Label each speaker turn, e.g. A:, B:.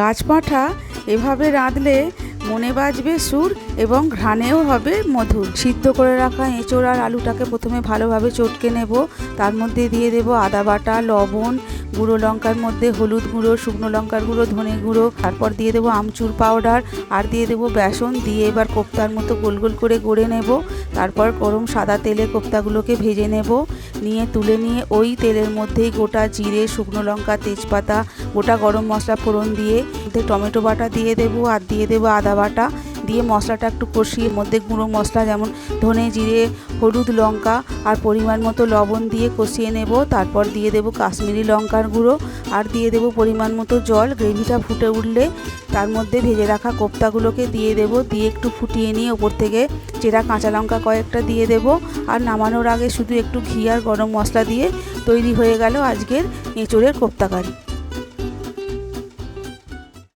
A: গাছপাঁঠা এভাবে রাঁধলে মনে বাজবে সুর এবং ঘ্রাণেও হবে মধুর। সিদ্ধ করে রাখা এঁচোড় আর আলুটাকে প্রথমে ভালোভাবে চটকে নেব। তার মধ্যে দিয়ে দেব আদা বাটা, লবণ, গুঁড়ো লঙ্কার মধ্যে হলুদ গুঁড়ো, শুকনো লঙ্কার গুঁড়ো, ধনে গুঁড়ো। তারপর দিয়ে দেবো আমচুর পাউডার আর দিয়ে দেবো বেসন। দিয়ে এবার কোপ্তার মতো গোল গোল করে গড়ে নেব। তারপর গরম সাদা তেলে কোপ্তাগুলোকে ভেজে নেব। নিয়ে তুলে নিয়ে ওই তেলের মধ্যেই গোটা জিরে, শুকনো লঙ্কা, তেজপাতা, গোটা গরম মশলা ফোড়ন দিয়ে টমেটো বাটা দিয়ে দেবো, আর দিয়ে দেবো আদা বাটা। দিয়ে মশলাটা একটু কষিয়ে, মধ্যে গুঁড়ো মশলা যেমন ধনে জিরে, হলুদ লঙ্কা আর পরিমাণ মতো লবণ দিয়ে কষিয়ে নেব। তারপর দিয়ে দেবো কাশ্মীরি লঙ্কার গুঁড়ো আর দিয়ে দেবো পরিমাণ মতো জল। গ্রেভিটা ফুটে উঠলে তার মধ্যে ভেজে রাখা কোপ্তাগুলোকে দিয়ে দেব। দিয়ে একটু ফুটিয়ে নিয়ে ওপর থেকে চেরা কাঁচা লঙ্কা কয়েকটা দিয়ে দেব। আর নামানোর আগে শুধু একটু ঘি আর গরম মশলা দিয়ে তৈরি হয়ে গেল আজকের এঁচোড়ের কোপ্তা কারি